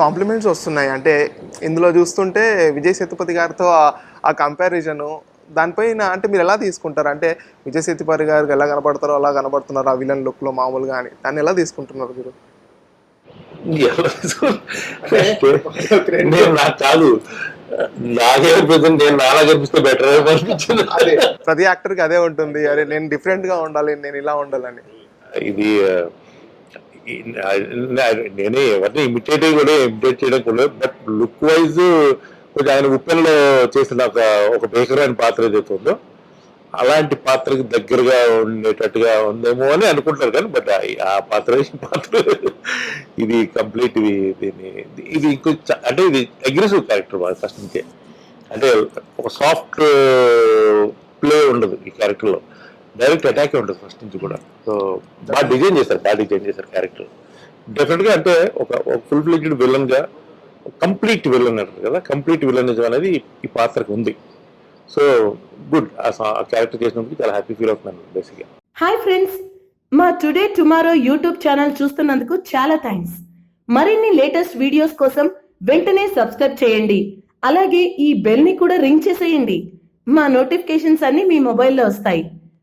Compliments వస్తున్నాయి. అంటే ఇందులో చూస్తుంటే విజయ్ సేతుపతి గారితో ఆ- కంపారిజను దానిపైన అంటే మీరు ఎలా తీసుకుంటారు? అంటే విజయ్ సేతుపతి గారికి ఎలా కనబడతారో అలా కనబడుతున్నారు ఆ విలన్ లుక్లో మామూలుగా అని. దాన్ని ఎలా తీసుకుంటున్నారు మీరు? నేను నాకు కాదు. నాకే అనిపిస్తుంది నేను నాలా కనిపిస్తే బెటర్ అనిపించింది ప్రతి యాక్టర్కి అదే ఉంటుంది. అరే నేను డిఫరెంట్గా ఉండాలి నేను ఇలా ఉండాలని. ఇది నేనే ఎవరిని ఇమిటేట్ కూడా ఇమిటేట్ చేయడం కూడా బట్ లుక్ వైజ్ కొంచెం ఆయన ఉప్పెనలో చేసిన ఒక ఒక బేకర్ అని పాత్ర ఏదైతే ఉందో అలాంటి పాత్రకి దగ్గరగా ఉండేటట్టుగా ఉందేమో అని అనుకుంటారు కానీ బట్ ఆ పాత్ర పాత్ర ఇది కంప్లీట్ ఇది దీన్ని ఇది ఇంకో అంటే ఇది అగ్రెసివ్ క్యారెక్టర్ ఫస్ట్ నుంచే. అంటే ఒక సాఫ్ట్ ప్లే uh, ఉండదు ఈ క్యారెక్టర్లో డైరెక్ట్ అటాక్ ఉంటుంది ఫస్ట్ నుంచి కూడా. సో బాగా డిజైన్ చేశారు బాగా డిజైన్ చేశారు క్యారెక్టర్ డెఫినెట్గా అంటే ఒక ఫుల్ ఫ్లెడ్జ్డ్ విలన్గా కంప్లీట్ విలన్ అంటారు కదా కంప్లీట్ విలనిజం అనేది ఈ పాత్రకు ఉంది. సో గుడ్ ఆ క్యారెక్టర్ చేసినందుకు చాలా హ్యాపీ ఫీల్ అవుతున్నాను బేసిక్గా హాయ్ ఫ్రెండ్స్ మా టుడే టుమారో యూట్యూబ్ ఛానల్ చూస్తున్నందుకు చాలా థ్యాంక్స్ మరిన్ని లేటెస్ట్ వీడియోస్ కోసం వెంటనే సబ్స్క్రైబ్ చేయండి. అలాగే ఈ బెల్ని కూడా రింగ్ చేసేయండి. మా నోటిఫికేషన్స్ అన్ని మీ మొబైల్లో వస్తాయి.